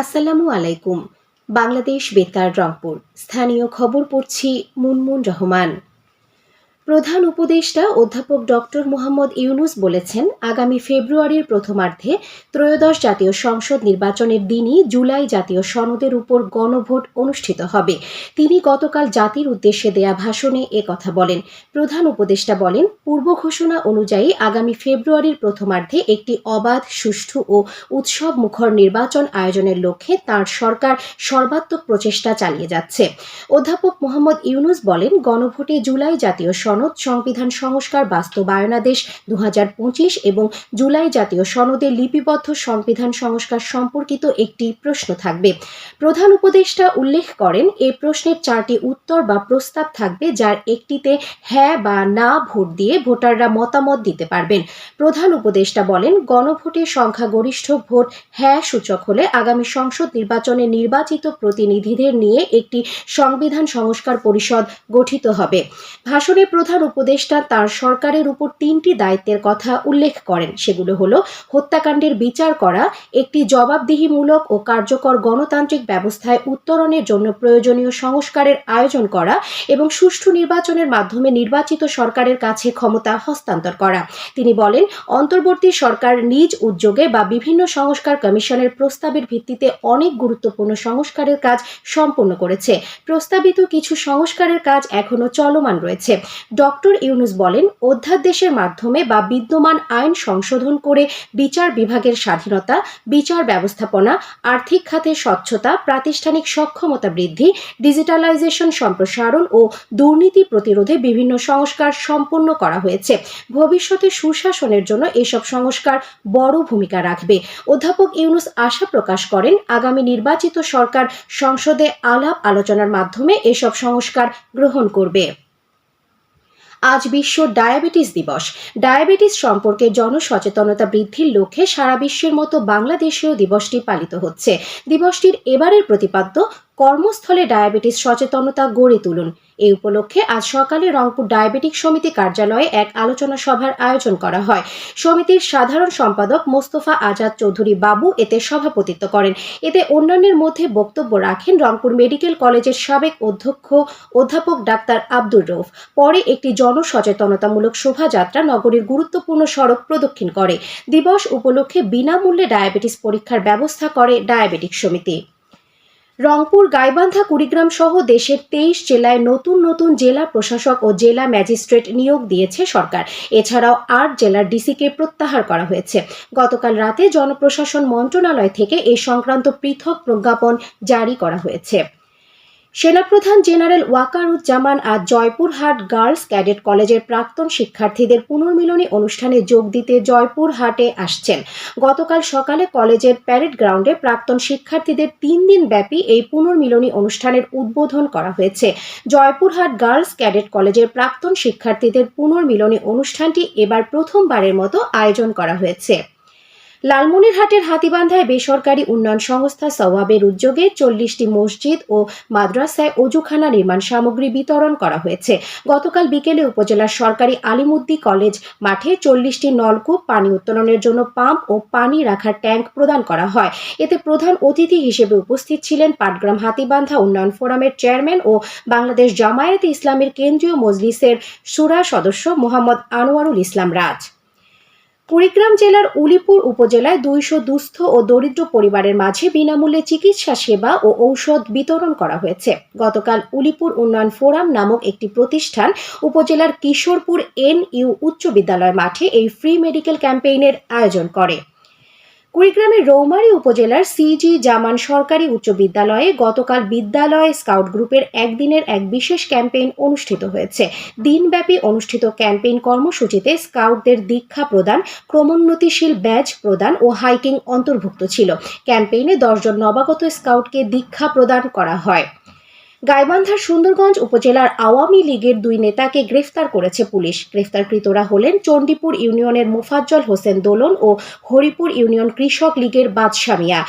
আসসালামু আলাইকুম। বাংলাদেশ বেতার রংপুর। স্থানীয় খবর পড়ছি মুনমুন রহমান। প্রধান উপদেষ্টা অধ্যাপক ডক্টর মোহাম্মদ ইউনুস বলেছেন, আগামী ফেব্রুয়ারির প্রথমার্ধে ত্রয়োদশ জাতীয় সংসদ নির্বাচনের দিনই জুলাই জাতীয় সনদের উপর গণভোট অনুষ্ঠিত হবে। তিনি গতকাল জাতির উদ্দেশ্যে দেয়া ভাষণে কথা বলেন। প্রধান উপদেষ্টা বলেন, পূর্ব ঘোষণা অনুযায়ী আগামী ফেব্রুয়ারির প্রথমার্ধে একটি অবাধ, সুষ্ঠু ও উৎসব মুখর নির্বাচন আয়োজনের লক্ষ্যে তার সরকার সর্বাত্মক প্রচেষ্টা চালিয়ে যাচ্ছে। অধ্যাপক মোহাম্মদ ইউনুস বলেন, গণভোটে জুলাই জাতীয় সনদ সংবিধান সংস্কার বাস্তবায়নাদেশ দু এবং জুলাই জাতীয় সনদে লিপিবদ্ধ সংবিধান সংস্কার সম্পর্কিত একটি প্রশ্ন থাকবে। প্রধান উপদেষ্টা উল্লেখ করেন এই প্রশ্নের চারটি উত্তর বা প্রস্তাব থাকবে যার একটিতে হ্যাঁ বা না ভোট দিয়ে ভোটাররা মতামত দিতে পারবেন। প্রধান উপদেষ্টা বলেন, গণভোটে সংখ্যাগরিষ্ঠ ভোট হ্যাঁ সূচক হলে আগামী সংসদ নির্বাচনে নির্বাচিত প্রতিনিধিদের নিয়ে একটি সংবিধান সংস্কার পরিষদ গঠিত হবে। ভাষণে প্রধান উপদেষ্টা তার সরকারের উপর তিনটি দায়িত্বের কথা উল্লেখ করেন। সেগুলো হলো, হত্যাকাণ্ডের বিচার করা, একটি জবাবদিহিমূলক ও কার্যকর গণতান্ত্রিক ব্যবস্থায় উত্তরণের জন্য প্রয়োজনীয় সংস্কারের আয়োজন করা এবং সুষ্ঠু নির্বাচনের মাধ্যমে নির্বাচিত সরকারের কাছে ক্ষমতা হস্তান্তর করা। তিনি বলেন, অন্তর্বর্তী সরকার নিজ উদ্যোগে বা বিভিন্ন সংস্কার কমিশনের প্রস্তাবের ভিত্তিতে অনেক গুরুত্বপূর্ণ সংস্কারের কাজ সম্পন্ন করেছে। প্রস্তাবিত কিছু সংস্কারের কাজ এখনও চলমান রয়েছে। ডক্টর ইউনুস বলেন, অধ্যাদেশের মাধ্যমে বা বিদ্যমান আইন সংশোধন করে বিচার বিভাগের স্বাধীনতা, বিচার ব্যবস্থাপনা, আর্থিক খাতে স্বচ্ছতা, প্রাতিষ্ঠানিক সক্ষমতা বৃদ্ধি, ডিজিটালাইজেশন সম্প্রসারণ ও দুর্নীতি প্রতিরোধে বিভিন্ন সংস্কার সম্পন্ন করা হয়েছে। ভবিষ্যতে সুশাসনের জন্য এসব সংস্কার বড় ভূমিকা রাখবে। অধ্যাপক ইউনুস আশা প্রকাশ করেন, আগামী নির্বাচিত সরকার সংসদে আলাপ আলোচনার মাধ্যমে এসব সংস্কার গ্রহণ করবে। আজ বিশ্ব ডায়াবেটিস দিবস। ডায়াবেটিস সম্পর্কে জনসচেতনতা বৃদ্ধির লক্ষ্যে সারা বিশ্বের মতো বাংলাদেশেও দিবসটি পালিত হচ্ছে। দিবসটির এবারের প্রতিপাদ্য কর্মস্থলে ডায়াবেটিস সচেতনতা গড়ে তুলুন। এই উপলক্ষে আজ সকালে রংপুর ডায়াবেটিক সমিতি কার্যালয়ে এক আলোচনা সভার আয়োজন করা হয়। সমিতির সাধারণ সম্পাদক মোস্তফা আজাদ চৌধুরী বাবু এতে সভাপতিত্ব করেন। এতে অন্যান্যের মধ্যে বক্তব্য রাখেন রংপুর মেডিকেল কলেজের সাবেক অধ্যক্ষ অধ্যাপক ডাক্তার আব্দুর রৌফ পরে একটি জনসচেতনতামূলক শোভাযাত্রা নগরীর গুরুত্বপূর্ণ সড়ক প্রদক্ষিণ করে। দিবস উপলক্ষে বিনামূল্যে ডায়াবেটিস পরীক্ষার ব্যবস্থা করে ডায়াবেটিক সমিতি। রংপুর, গাইবান্ধা, কুড়িগ্রাম সহ দেশের তেইশ জেলায় নতুন নতুন জেলা প্রশাসক ও জেলা ম্যাজিস্ট্রেট নিয়োগ দিয়েছে সরকার। এছাড়াও আট জেলার ডিসিকে প্রত্যাহার করা হয়েছে। গতকাল রাতে জনপ্রশাসন মন্ত্রণালয় থেকে এ সংক্রান্ত পৃথক প্রজ্ঞাপন জারি করা হয়েছে। সেনাপ্রধান জেনারেল ওয়াকারুজ্জামান আজ জয়পুরহাট গার্লস ক্যাডেট কলেজের প্রাক্তন শিক্ষার্থীদের পুনর্মিলনী অনুষ্ঠানে যোগ দিতে জয়পুরহাটে আসছেন। গতকাল সকালে কলেজের প্যারেড গ্রাউন্ডে প্রাক্তন শিক্ষার্থীদের তিন দিন ব্যাপী এই পুনর্মিলনী অনুষ্ঠানের উদ্বোধন করা হয়েছে। জয়পুরহাট গার্লস ক্যাডেট কলেজের প্রাক্তন শিক্ষার্থীদের পুনর্মিলনী অনুষ্ঠানটি এবার প্রথমবারের মতো আয়োজন করা হয়েছে। লালমনিরহাটের হাতিবান্ধায় বেসরকারি উন্নয়ন সংস্থা সওয়াবের উদ্যোগে চল্লিশটি মসজিদ ও মাদ্রাসায় অজুখানা নির্মাণ সামগ্রী বিতরণ করা হয়েছে। গতকাল বিকেলে উপজেলার সরকারি আলিমুদ্দি কলেজ মাঠে চল্লিশটি নলকূপ পানি উত্তোলনের জন্য পাম্প ও পানি রাখার ট্যাঙ্ক প্রদান করা হয়। এতে প্রধান অতিথি হিসেবে উপস্থিত ছিলেন পাটগ্রাম হাতিবান্ধা উন্নয়ন ফোরামের চেয়ারম্যান ও বাংলাদেশ জামায়াতে ইসলামের কেন্দ্রীয় মজলিসের সুরা সদস্য মোহাম্মদ আনোয়ারুল ইসলাম রাজ। কুড়িগ্রাম জেলার উলিপুর উপজেলায় দুইশো দুস্থ ও দরিদ্র পরিবারের মাঝে বিনামূল্যে চিকিৎসা সেবা ও ঔষধ বিতরণ করা হয়েছে। গতকাল উলিপুর উন্নয়ন ফোরাম নামক একটি প্রতিষ্ঠান উপজেলার কিশোরপুর এন ইউ উচ্চ বিদ্যালয় মাঠে এই ফ্রি মেডিকেল ক্যাম্পেইনের আয়োজন করে। কুড়িগ্রামের রৌমারী উপজেলার সিজি জামান সরকারি উচ্চ বিদ্যালয়ে গতকাল বিদ্যালয় স্কাউট গ্রুপের একদিনের এক বিশেষ ক্যাম্পেইন অনুষ্ঠিত হয়েছে। দিনব্যাপী অনুষ্ঠিত ক্যাম্পেইন কর্মসূচিতে স্কাউটদের দীক্ষা প্রদান, ক্রমোন্নতিশীল ব্যাজ প্রদান ও হাইকিং অন্তর্ভুক্ত ছিল। ক্যাম্পেইনে দশজন নবাগত স্কাউটকে দীক্ষা প্রদান করা হয়। গাইবান্ধার সুন্দরগঞ্জ উপজেলার আওয়ামী লীগের দুই নেতাকে গ্রেফতার করেছে পুলিশ। গ্রেফতারকৃতরা হলেন চণ্ডীপুর ইউনিয়নের মোফাজ্জল হোসেন দোলন ও হরিপুর ইউনিয়ন কৃষক লীগের বাদশামিয়া।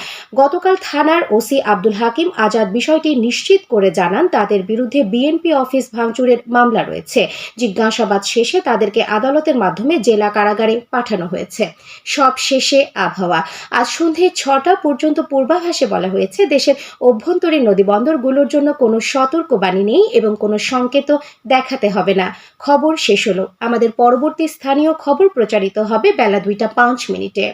গতকাল থানার ওসি আব্দুল হাকিম আজাদ বিষয়টি নিশ্চিত করে জানান, তাদের বিরুদ্ধে বিএনপি অফিস ভাঙচুরের মামলা রয়েছে। জিজ্ঞাসাবাদ শেষে তাদেরকে আদালতের মাধ্যমে জেলা কারাগারে পাঠানো হয়েছে। সব শেষে আবহাওয়া। আজ সন্ধে ছটা পর্যন্ত পূর্বাভাসে বলা হয়েছে, দেশের অভ্যন্তরীণ নদীবন্দরগুলোর জন্য কোনো সতর্কবাণী নেই এবং কোনো সংকেত দেখাতে হবে না। খবর শেষ হলো। আমাদের পরবর্তী স্থানীয় খবর প্রচারিত হবে বেলা দুইটা পাঁচ মিনিটে।